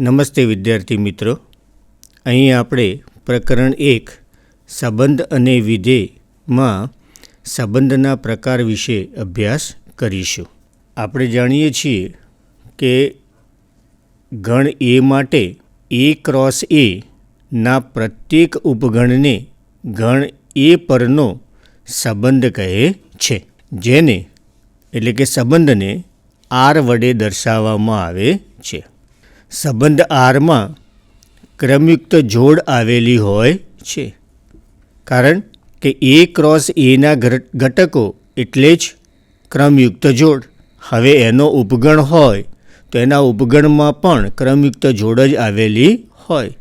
નમસ્તે વિદ્યાર્થી મિત્રો. અહીં આપણે પ્રકરણ એક, સંબંધ અને વિધેયમાં સંબંધના પ્રકાર વિશે અભ્યાસ કરીશું. આપણે જાણીએ છીએ કે ગણ એ માટે એ ક્રોસ એ ના પ્રત્યેક ઉપગણને ગણ એ પરનો સંબંધ કહે છે. જેને, એટલે કે સંબંધને આર વડે દર્શાવવામાં આવે છે. સંબંધ આરમાં ક્રમયુક્ત જોડ આવેલી હોય છે. કારણ કે એ ક્રોસ એના ઘટકો એટલે જ ક્રમયુક્ત જોડ. હવે એનો ઉપગણ હોય તો એના ઉપગણમાં પણ ક્રમયુક્ત જોડ જ આવેલી હોય.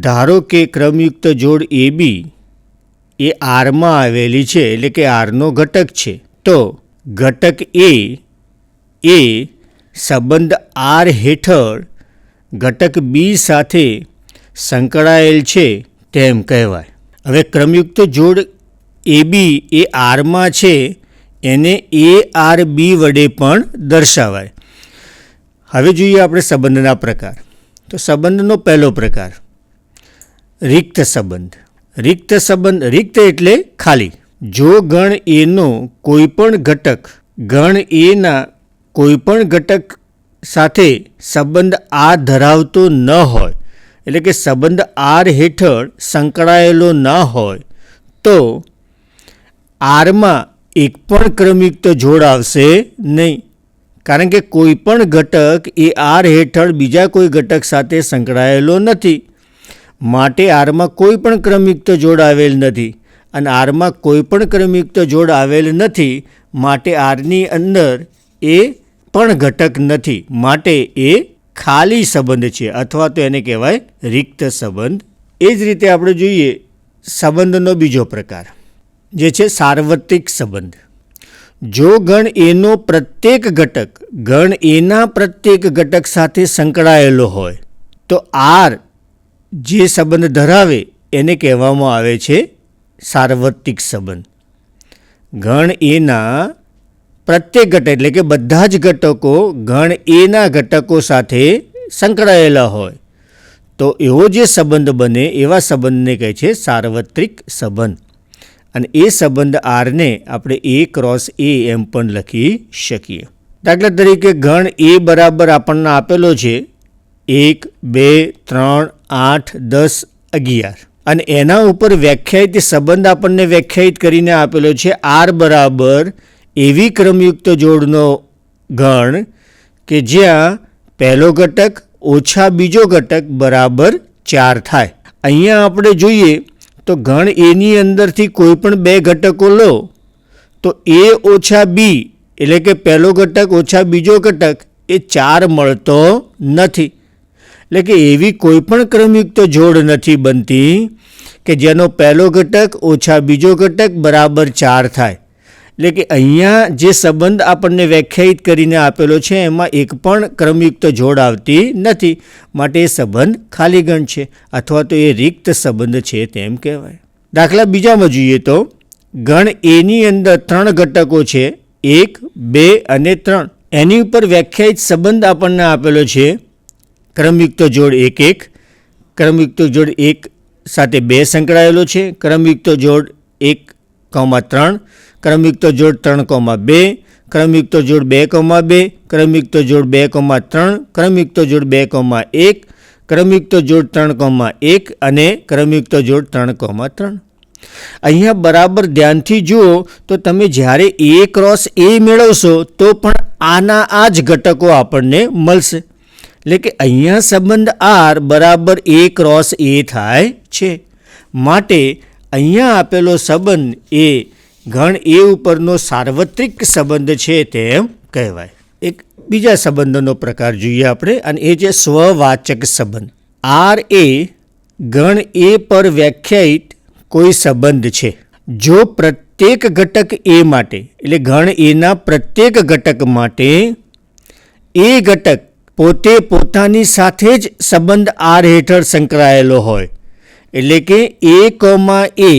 ધારો કે ક્રમયુક્ત જોડ એ બી, એ આરમાં આવેલી છે એટલે કે આરનો ઘટક છે. તો ઘટક એ એ સંબંધ આર હેઠળ ઘટક બી સાથે સંકળાયેલ છે તેમ કહેવાય. હવે ક્રમયુક્ત જોડ એ બી એ આરમાં છે, એને એ આર બી વડે પણ દર્શાવાય. હવે જોઈએ આપણે સંબંધના પ્રકાર. તો સંબંધનો પહેલો પ્રકાર, રિક્ત સંબંધ. રિક્ત સંબંધ, રિક્ત એટલે ખાલી. જો ગણ એનો કોઈ પણ ઘટક, ગણ એના કોઈ પણ ઘટક સાથે સંબંધ આ ધરાવતો ન હોય, એટલે કે સંબંધ આર હેઠળ સંકળાયેલો ન હોય, તો આરમાં એક પણ ક્રમયુક્ત જોડ આવશે નહીં. કારણ કે કોઈ પણ ઘટક એ આર હેઠળ બીજા કોઈ ઘટક સાથે સંકળાયેલો નથી. માટે આરમાં કોઈ પણ ક્રમયુક્ત જોડ આવેલ નથી અને આરમાં કોઈ પણ ક્રમયુક્ત જોડ આવેલ નથી. માટે આરની અંદર એ પણ ઘટક નથી. માટે એ ખાલી સંબંધ છે, અથવા તો એને કહેવાય રિક્ત સંબંધ. એ જ રીતે આપણે જોઈએ સંબંધનો બીજો પ્રકાર, જે છે સાર્વત્રિક સંબંધ. જો ગણ એનો પ્રત્યેક ઘટક, ગણ એના પ્રત્યેક ઘટક સાથે સંકળાયેલો હોય, તો આર જે સંબંધ ધરાવે એને કહેવામાં આવે છે સાર્વત્રિક સંબંધ. ગણ એના પ્રત્યેક ઘટક એટલે કે બધા જ ઘટકો ગણ એના ઘટકો સાથે સંકળાયેલા હોય. તો એવો જે સંબંધ બને, એવા સંબંધને કહે છે સાર્વત્રિક સંબંધ. અને એ સંબંધ આરને આપણે એ ક્રોસ એ એમ પણ લખી શકીએ. દાખલા તરીકે ગણ એ બરાબર આપણને આપેલો છે એક, બે, ત્રણ, આઠ, દસ, અગિયાર. અને એના ઉપર વ્યાખ્યાયિત સંબંધ આપણને વ્યાખ્યાયિત કરીને આપેલો છે આર બરાબર એવી ક્રમયુક્ત જોડનો ગણ કે જ્યાં પહેલો ઘટક ઓછા બીજો ઘટક બરાબર ચાર થાય. અહીંયા આપણે જોઈએ તો ગણ એની અંદરથી કોઈ પણ બે ઘટકો લો, તો એ ઓછા બી એટલે કે પહેલો ઘટક ઓછા બીજો ઘટક એ ચાર મળતો નથી. એટલે કે એવી કોઈ પણ ક્રમયુક્ત જોડ નથી બનતી કે જેનો પહેલો ઘટક ઓછા બીજો ઘટક બરાબર ચાર થાય. એટલે કે અહીંયા જે સંબંધ આપણને વ્યાખ્યાયિત કરીને આપેલો છે, એમાં એક પણ ક્રમયુક્ત જોડ આવતી નથી. માટે એ સંબંધ ખાલી ગણ છે, અથવા તો એ રિક્ત સંબંધ છે તેમ કહેવાય. દાખલા બીજામાં જોઈએ તો, ગણ એની અંદર ત્રણ ઘટકો છે, એક, બે અને ત્રણ. એની ઉપર વ્યાખ્યાયિત સંબંધ આપણને આપેલો છે, ક્રમયુક્ત જોડ એક એક, ક્રમયુક્ત જોડ એક સાથે બે સંકળાયેલો છે, ક્રમયુક્ત જોડ એક, કોમા ત્રણ ક્રમયુક્ત જોડ ત્રણ કોમા બે ક્રમયુક્ત જોડ બે કોમા બે ક્રમયુક્ત જોડ બે કોમા ત્રણ ક્રમયુક્ત જોડ બે કોમા એક ક્રમયુક્ત જોડ ત્રણ કોમા એક અને ક્રમયુક્ત જોડ ત્રણ કોમા ત્રણ. અહીંયા બરાબર ધ્યાનથી જુઓ તો તમે જ્યારે એ ક્રોસ એ મેળવશો તો પણ આના આ જ ઘટકો આપણને મળશે. એટલે કે અહીંયા સંબંધ આર બરાબર એ ક્રોસ એ થાય છે. માટે અહીંયા આપેલો સંબંધ એ ગણ એ ઉપરનો સાર્વત્રિક સંબંધ છે તેમ કહેવાય. એક બીજા સંબંધનો પ્રકાર જોઈએ આપણે, અને એ છે સ્વવાચક સંબંધ. આર એ ગણ એ પર વ્યાખ્યાયિત કોઈ સંબંધ છે. જો પ્રત્યેક ઘટક એ માટે, એટલે ગણ એના પ્રત્યેક ઘટક માટે, એ ઘટક પોતે પોતાની સાથે જ સંબંધ આર હેઠળ સંકળાયેલો હોય, એટલે કે એ કોમા એ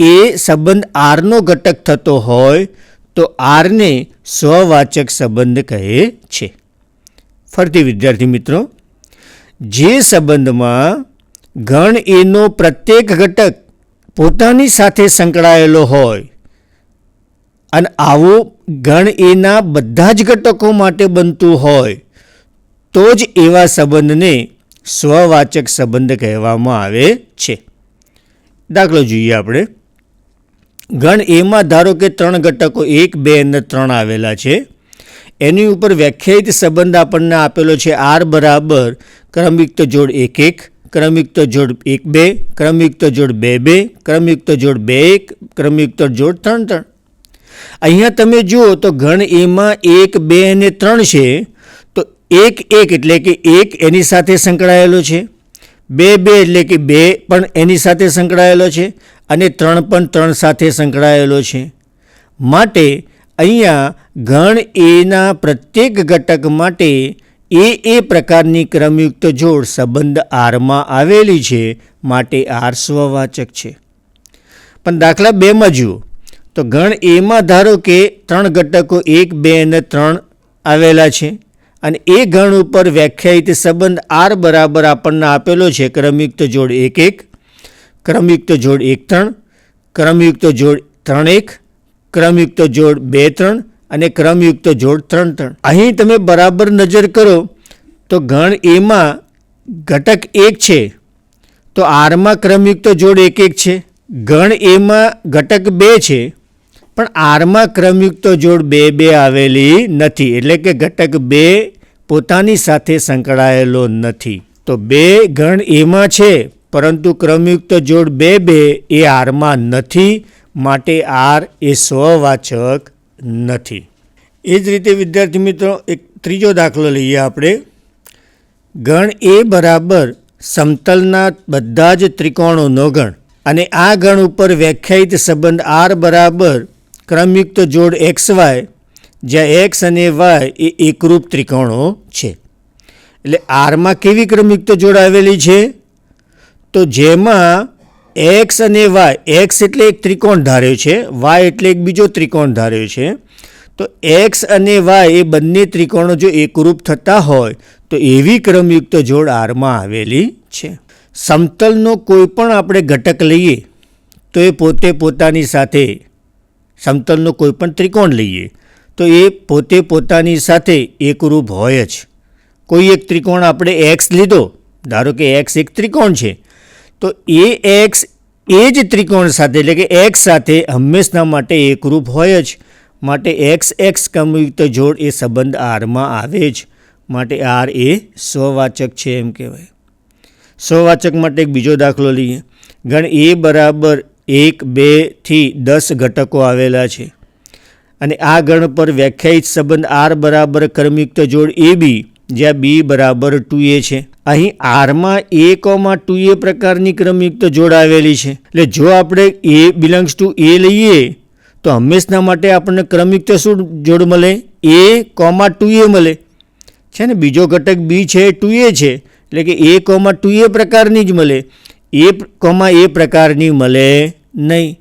એ સંબંધ આરનો ઘટક થતો હોય તો આરને સ્વવાચક સંબંધ કહે છે. ફરતી વિદ્યાર્થી મિત્રો, જે સંબંધમાં ગણ એનો પ્રત્યેક ઘટક પોતાની સાથે સંકળાયેલો હોય અને આવો ગણ એના બધા જ ઘટકો માટે બનતું હોય, તો જ એવા સંબંધને સ્વવાચક સંબંધ કહેવામાં આવે છે. દાખલો જોઈએ આપણે. ગણ એમાં ધારો કે ત્રણ ઘટકો, એક, બે અને ત્રણ આવેલા છે. એની ઉપર વ્યાખ્યાયિત સંબંધ આપણને આપેલો છે આર બરાબર ક્રમયુક્ત જોડ એક એક ક્રમયુક્ત જોડ એક બે ક્રમયુક્ત જોડ બે બે ક્રમયુક્ત જોડ બે એક ક્રમયુક્ત જોડ ત્રણ ત્રણ. અહીંયા તમે જુઓ તો ઘણ એમાં એક, બે અને ત્રણ છે, તો એક એક એટલે કે એક એની સાથે સંકળાયેલો છે. બે બે એટલે કે બે પણ એની સાથે સંકળાયેલો છે. અને ત્રણ પણ ત્રણ સાથે સંકળાયેલો છે. માટે અહીંયા ગણ એના પ્રત્યેક ઘટક માટે એ એ પ્રકારની ક્રમયુક્ત જોડ સંબંધ આરમાં આવેલી છે. માટે આર સ્વવાચક છે. પણ દાખલા બેમાં જુઓ. તો ગણ એમાં ધારો કે ત્રણ ઘટકો એક, બે અને ત્રણ આવેલા છે. અને એ ગણ ઉપર વ્યાખ્યાયિત સંબંધ આર બરાબર આપણને આપેલો છે ક્રમયુક્ત જોડ એક એક. ક્રમયુક્ત જોડ એક ત્રણ, ક્રમયુક્ત જોડ ત્રણ એક, ક્રમયુક્ત જોડ બે ત્રણ અને ક્રમયુક્ત જોડ ત્રણ ત્રણ. અહીં તમે બરાબર નજર કરો તો ગણ એમાં ઘટક એક છે. તો આરમાં ક્રમયુક્ત જોડ એક એક છે. ગણ એમાં ઘટક બે છે. પણ આરમાં ક્રમયુક્ત જોડ બે બે આવેલી નથી. એટલે કે ઘટક બે પોતાની સાથે સંકળાયેલો નથી. તો બે ગણ એમાં છે. પરંતુ ક્રમયુક્ત જોડ બે બે એ આરમાં નથી, માટે આર એ સ્વવાચક નથી. એ જ રીતે વિદ્યાર્થી મિત્રો, એક ત્રીજો દાખલો લઈએ આપણે. ગણ એ બરાબર સમતલના બધા જ ત્રિકોણોનો ગણ અને આ ગણ ઉપર વ્યાખ્યાયિત સંબંધ આર બરાબર ક્રમયુક્ત જોડ એક્સ વાય જ્યાં એક્સ અને વાય એ એકરૂપ ત્રિકોણો છે. એટલે આરમાં કેવી ક્રમયુક્ત જોડ આવેલી છે? તો જેમાં એક્સ અને વાય એક્સ એટલે એક ત્રિકોણ ધાર્યો છે વાય એટલે એક બીજો ત્રિકોણ ધાર્યો છે. તો એક્સ અને વાય એ બંને ત્રિકોણો જો એકરૂપ થતા હોય, તો એવી ક્રમયુક્ત જોડ આરમાં આવેલી છે. સમતલનો કોઈ પણ આપણે ઘટક લઈએ, તો એ પોતે પોતાની સાથે, સમતલનો કોઈ પણ ત્રિકોણ લઈએ, તો એ પોતે પોતાની સાથે એકરૂપ હોય જ. કોઈ એક ત્રિકોણ આપણે એક્સ લીધો, ધારો કે એક્સ એક ત્રિકોણ છે તો એ એક્સ, એ જ ત્રિકોણ સાથે, એટલે કે એક્સ સાથે હંમેશના માટે એકરૂપ હોય જ. માટે એક્સ એક્સ કમયુક્ત જોડ એ સંબંધ આરમાં આવે જ. માટે આર એ સ્વવાચક છે એમ કહેવાય. સ્વવાચક માટે એક બીજો દાખલો લઈએ. ગણ એ બરાબર એક બેથી દસ ઘટકો આવેલા છે. અને આ ગણ પર વ્યાખ્યાયિત સંબંધ આર બરાબર કર્મયુક્ત જોડ એ બી, જ્યાં બી બરાબર ટુ એ છે. અહીં આરમાં એ કોમાં ટુ, એ પ્રકારની ક્રમયુક્ત જોડ આવેલી છે. એટલે જો આપણે એ બિલોંગ્સ ટુ એ લઈએ, તો હંમેશના માટે આપણને ક્રમયુક્ત શું જોડ મળે? એ કોમા ટુ, એ મળે. છે ને? બીજો ઘટક બી છે, ટુ, એ છે. એટલે કે એ કોમા ટુ, એ પ્રકારની જ મળે. એ કોમા એ પ્રકારની મળે નહીં.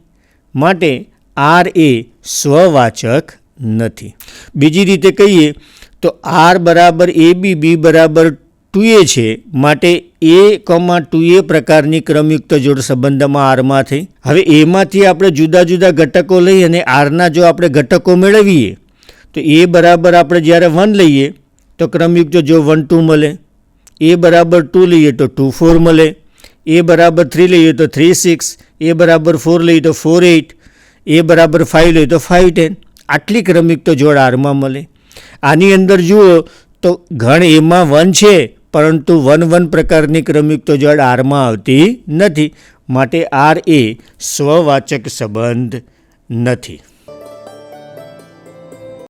માટે આર એ સ્વવાચક નથી. બીજી રીતે કહીએ, તો આર બરાબર એ બી બી બરાબર ટુ એ છે. માટે એ, કમાં ટુ એ પ્રકારની ક્રમયુક્ત જોડ સંબંધમાં આરમાં થઈ. હવે એમાંથી આપણે જુદા જુદા ઘટકો લઈ અને આરના જો આપણે ઘટકો મેળવીએ, તો એ બરાબર આપણે જ્યારે વન લઈએ, તો ક્રમયુક્ત જો વન ટુ મળે, એ બરાબર ટુ લઈએ તો ટુ ફોર મળે, એ બરાબર થ્રી લઈએ તો થ્રી સિક્સ, એ બરાબર ફોર લઈએ તો ફોર એઇટ, એ બરાબર ફાઇવ લઈએ તો ફાઇવ ટેન. આટલી ક્રમયુક્ત જોડ આરમાં મળે. આની અંદર જુઓ તો ઘણ એમાં વન છે પરંતુ વન વન પ્રકારની ક્રમયુક્ત જોડ આરમાં આવતી નથી. માટે આર એ સ્વવાચક સંબંધ નથી.